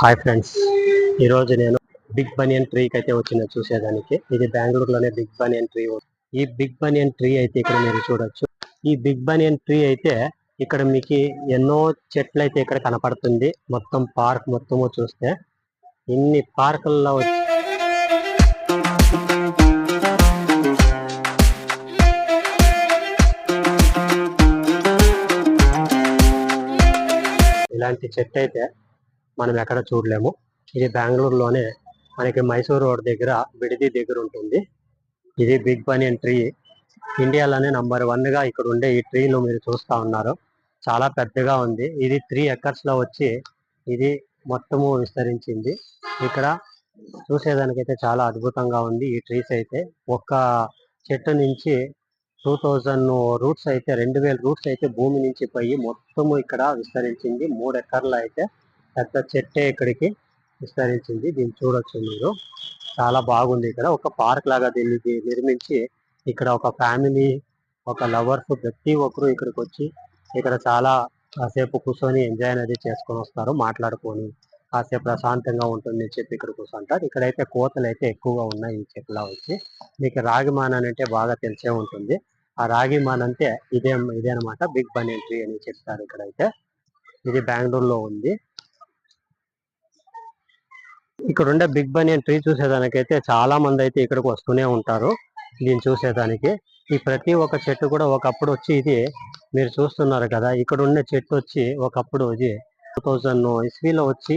Hi friends ఈరోజు నేను big బనియన్ ట్రీకి అయితే వచ్చిన చూసేదానికి. ఇది బెంగళూరులోనే బిగ్ బనియన్ ట్రీ ఈ బిగ్ బనియన్ ట్రీ అయితే ఇక్కడ మీరు చూడొచ్చు. ఈ బిగ్ బనియన్ ట్రీ అయితే ఇక్కడ మీకు ఎన్నో చెట్లు అయితే ఇక్కడ కనపడుతుంది. మొత్తం పార్క్ మొత్తము చూస్తే. ఇన్ని పార్కుల్లో ఇలాంటి చెట్టు అయితే మనం ఎక్కడ చూడలేము. ఇది బెంగళూరులోనే మనకి మైసూర్ రోడ్ దగ్గర విడిది దగ్గర ఉంటుంది. ఇది బిగ్ బనియన్ ట్రీ. ఇండియాలోనే నంబర్ వన్గా ఇక్కడ ఉండే ఈ ట్రీలు మీరు చూస్తా ఉన్నారు. చాలా పెద్దగా ఉంది. ఇది త్రీ ఎకర్స్లో వచ్చి ఇది మొత్తము విస్తరించింది. ఇక్కడ చూసేదానికైతే చాలా అద్భుతంగా ఉంది ఈ ట్రీస్ అయితే. ఒక్క చెట్టు నుంచి టూ థౌజండ్ రూట్స్ అయితే రెండు వేల రూట్స్ అయితే భూమి నుంచి పోయి మొత్తము ఇక్కడ విస్తరించింది. మూడు ఎకర్లు అయితే పెద్ద చెట్టే ఇక్కడికి విస్తరించింది. దీన్ని చూడొచ్చు మీరు. చాలా బాగుంది ఇక్కడ. ఒక పార్క్ లాగా దీన్ని నిర్మించి ఇక్కడ ఒక ఫ్యామిలీ ఒక లవర్స్ ప్రతి ఒక్కరు ఇక్కడికి వచ్చి ఇక్కడ చాలా కాసేపు కూర్చొని ఎంజాయ్ అనేది చేసుకొని వస్తారు మాట్లాడుకొని. కాసేపు ప్రశాంతంగా ఉంటుంది అని చెప్పి ఇక్కడ కూర్చుంటారు ఇక్కడైతే కోతలు అయితే ఎక్కువగా ఉన్నాయి ఈ చెట్ల వచ్చి. మీకు రాగి మాన్ అంటే బాగా తెలిసే ఉంటుంది. ఆ రాగి మాన్ అంటే ఇదే ఇదే అనమాట బిగ్ బన్ ట్రీ అని చెప్తారు ఇక్కడైతే. ఇది బెంగళూరులో ఉంది. ఇక్కడ ఉండే బిగ్ బనియన్ ట్రీ చూసేదానికైతే చాలా మంది అయితే ఇక్కడికి వస్తూనే ఉంటారు దీన్ని చూసేదానికి. ఈ ప్రతి ఒక్క చెట్టు కూడా ఒకప్పుడు వచ్చి ఇది మీరు చూస్తున్నారు కదా ఇక్కడ ఉండే చెట్టు వచ్చి ఒకప్పుడు ఇది టూ థౌజండ్ ఇస్వీలో వచ్చి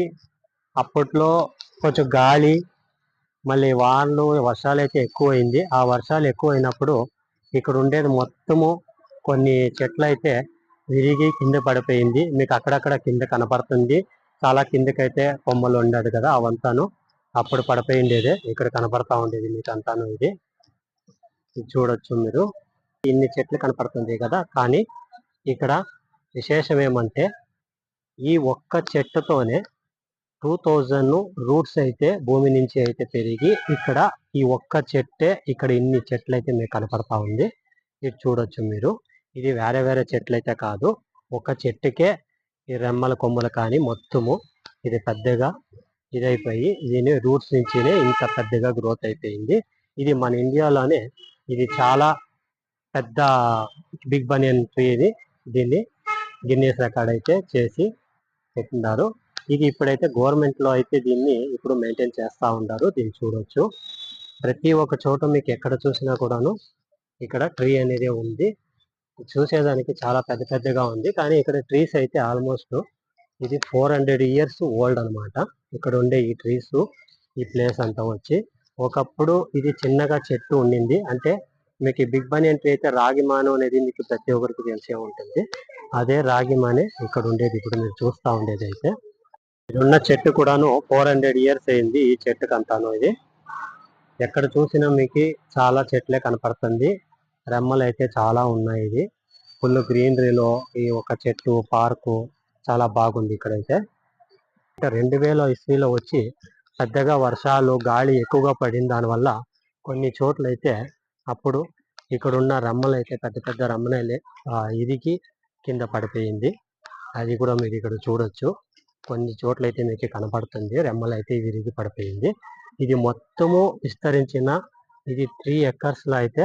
అప్పట్లో కొంచెం గాలి మళ్ళీ వానలు వర్షాలు అయితే ఎక్కువైంది. ఆ వర్షాలు ఎక్కువైనప్పుడు ఇక్కడ ఉండేది మొత్తము కొన్ని చెట్లు అయితే విరిగి కింద పడిపోయింది. మీకు అక్కడక్కడ కింద కనపడుతుంది. చాలా కిందకైతే కొమ్మలు ఉండేది కదా అవంతాను. అప్పుడు పడిపోయిండేది. ఇక్కడ కనపడతా ఉండేది మీకు అంతాను ఇది. ఇది చూడొచ్చు మీరు. ఇన్ని చెట్లు కనపడుతుంది కదా కానీ ఇక్కడ విశేషం ఏమంటే ఈ ఒక్క చెట్టుతోనే టూ థౌజండ్ రూట్స్ అయితే భూమి నుంచి అయితే పెరిగి ఇక్కడ ఈ ఒక్క చెట్టే ఇక్కడ ఇన్ని చెట్లు అయితే మీకు కనపడతా ఉంది. ఇది చూడొచ్చు మీరు. ఇది వేరే వేరే చెట్లు అయితే కాదు. ఒక చెట్టుకే ఈ రెమ్మల కొమ్మలు కానీ మొత్తము ఇది పెద్దగా ఇదైపోయి దీని రూట్స్ నుంచినే ఇంత పెద్దగా గ్రోత్ అయిపోయింది. ఇది మన ఇండియాలోనే ఇది చాలా పెద్ద బిగ్ బనియన్ ట్రీ ఇది. దీన్ని గిన్నీస్ రికార్డ్ అయితే చేసి పెట్టినారు. ఇది ఇప్పుడైతే గవర్నమెంట్లో అయితే దీన్ని ఇప్పుడు మెయింటైన్ చేస్తూ ఉంటారు దీన్ని చూడొచ్చు. ప్రతి ఒక్క చోట మీకు ఎక్కడ చూసినా కూడాను ఇక్కడ ట్రీ అనేది ఉంది. చూసేదానికి చాలా పెద్ద పెద్దగా ఉంది. కానీ ఇక్కడ ట్రీస్ అయితే ఆల్మోస్ట్ ఇది ఫోర్ హండ్రెడ్ ఇయర్స్ ఓల్డ్ అన్నమాట. ఇక్కడ ఉండే ఈ ట్రీస్ ఈ ప్లేస్ అంతా వచ్చి. ఒకప్పుడు ఇది చిన్నగా చెట్టు ఉండింది. అంటే మీకు బిగ్ బని ఎంట్రీ అయితే రాగిమాను అనేది మీకు ప్రతి ఒక్కరికి తెలిసే ఉంటుంది. అదే రాగిమానే ఇక్కడ ఉండేది. ఇప్పుడు మీరు చూస్తా ఉండేది అయితే. ఇది ఉన్న చెట్టు కూడాను ఫోర్ హండ్రెడ్ ఇయర్స్ అయింది ఈ చెట్టుకు అంతాను ఇది. ఎక్కడ చూసినా మీకు చాలా చెట్లే కనపడుతుంది. రెమ్మలు అయితే చాలా ఉన్నాయి ఇది. ఫుల్ గ్రీనరీలో ఈ ఒక చెట్టు పార్కు చాలా బాగుంది ఇక్కడైతే. రెండు వేల ఇస్వీలో వచ్చి పెద్దగా వర్షాలు గాలి ఎక్కువగా పడిన దానివల్ల కొన్ని చోట్ల అయితే అప్పుడు ఇక్కడ ఉన్న రమ్మలు అయితే పెద్ద పెద్ద రమ్మనైలే ఇదికి కింద పడిపోయింది. అది కూడా మీరు ఇక్కడ చూడొచ్చు. కొన్ని చోట్ల అయితే మీకు కనపడుతుంది. రెమ్మలు అయితే విరిగి పడిపోయింది. ఇది మొత్తము విస్తరించిన ఇది త్రీ ఎకర్స్లో అయితే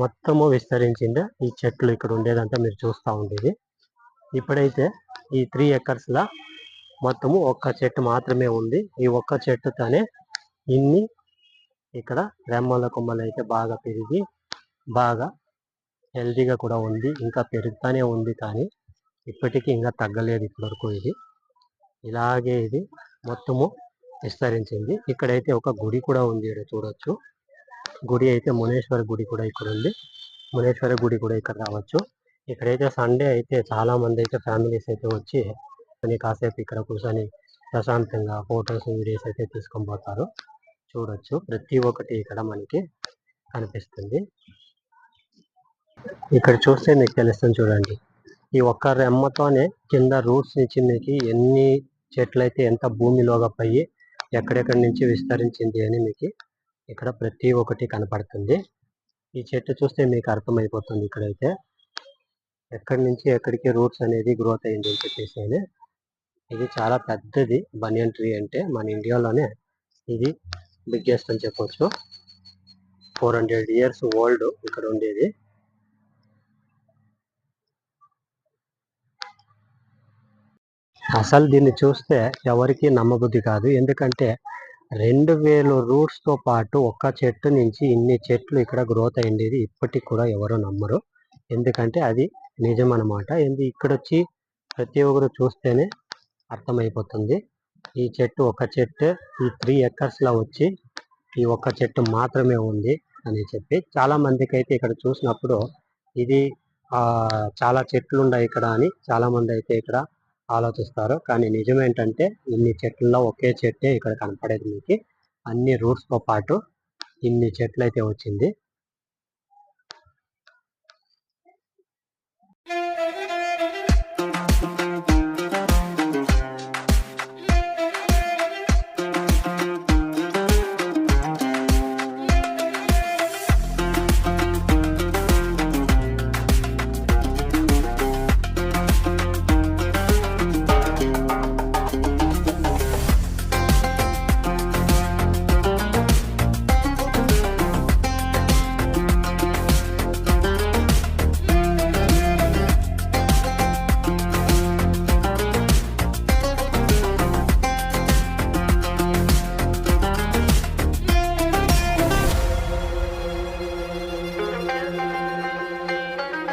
మొత్తము విస్తరించింది? ఈ చెట్లు ఇక్కడ ఉండేదంతా మీరు చూస్తూ ఉండేది. ఇప్పుడైతే ఈ త్రీ ఎకర్స్లా మొత్తము ఒక్క చెట్టు మాత్రమే ఉంది. ఈ ఒక్క చెట్టుతోనే ఇన్ని ఇక్కడ రెమ్మల కొమ్మలు అయితే బాగా పెరిగి బాగా హెల్తీగా కూడా ఉంది. ఇంకా పెరుగుతానే ఉంది కానీ ఇప్పటికీ ఇంకా తగ్గలేదు ఇప్పటివరకు ఇది. ఇలాగే ఇది మొత్తము విస్తరించింది. ఇక్కడైతే ఒక గుడి కూడా ఉంది ఇక్కడ చూడొచ్చు. గుడి అయితే మునేశ్వర గుడి కూడా ఇక్కడ ఉంది. మునేశ్వర గుడి కూడా ఇక్కడ రావచ్చు. ఇక్కడైతే సండే అయితే చాలా మంది అయితే ఫ్యామిలీస్ అయితే వచ్చి అని కాసేపు ఇక్కడ కూర్చొని ప్రశాంతంగా ఫొటోస్ వీడియోస్ అయితే తీసుకొని పోతారు. చూడొచ్చు. ప్రతి ఒక్కటి ఇక్కడ మనకి కనిపిస్తుంది. ఇక్కడ చూస్తే మీకు తెలుస్తుంది చూడండి. ఈ ఒక్క రెమ్మతోనే కింద రూట్స్ నుంచి మీకు ఎన్ని చెట్లు అయితే ఎంత భూమిలోగా పోయి ఎక్కడెక్కడి నుంచి విస్తరించింది అని మీకు ఇక్కడ ప్రతి ఒక్కటి కనపడుతుంది. ఈ చెట్టు చూస్తే మీకు అర్థమైపోతుంది ఇక్కడైతే. ఎక్కడి నుంచి ఎక్కడికి రూట్స్ అనేది గ్రోత్ అయింది అని చెప్పేసి ఇది చాలా పెద్దది బనియన్ ట్రీ అంటే మన ఇండియాలోనే ఇది బిగ్గెస్ట్ అని చెప్పొచ్చు. ఫోర్ హండ్రెడ్ ఇయర్స్ ఓల్డ్ ఇక్కడ ఉండేది. అసలు దీన్ని చూస్తే ఎవరికి నమ్మబుద్ధి కాదు. ఎందుకంటే రెండు వేలు రూట్స్తో పాటు ఒక్క చెట్టు నుంచి ఇన్ని చెట్లు ఇక్కడ గ్రోత్ అయ్యిండేది ఇప్పటికి కూడా ఎవరు నమ్మరు. ఎందుకంటే అది నిజం అనమాట ఎందు ఇక్కడ వచ్చి ప్రతి ఒక్కరు చూస్తేనే అర్థమైపోతుంది. ఈ చెట్టు ఒక చెట్టు ఈ త్రీ ఎకర్స్లో వచ్చి ఈ ఒక్క చెట్టు మాత్రమే ఉంది అని చెప్పి చాలా మందికి అయితే ఇక్కడ చూసినప్పుడు ఇది చాలా చెట్లు ఉన్నాయి ఇక్కడ అని చాలా మంది అయితే ఇక్కడ ఆలోచిస్తారు కానీ నిజం ఏంటంటే ఇన్ని చెట్లలో ఒకే చెట్టే ఇక్కడ కనపడేది మీకు. అన్ని రూట్స్తో పాటు ఇన్ని చెట్లు అయితే వచ్చింది.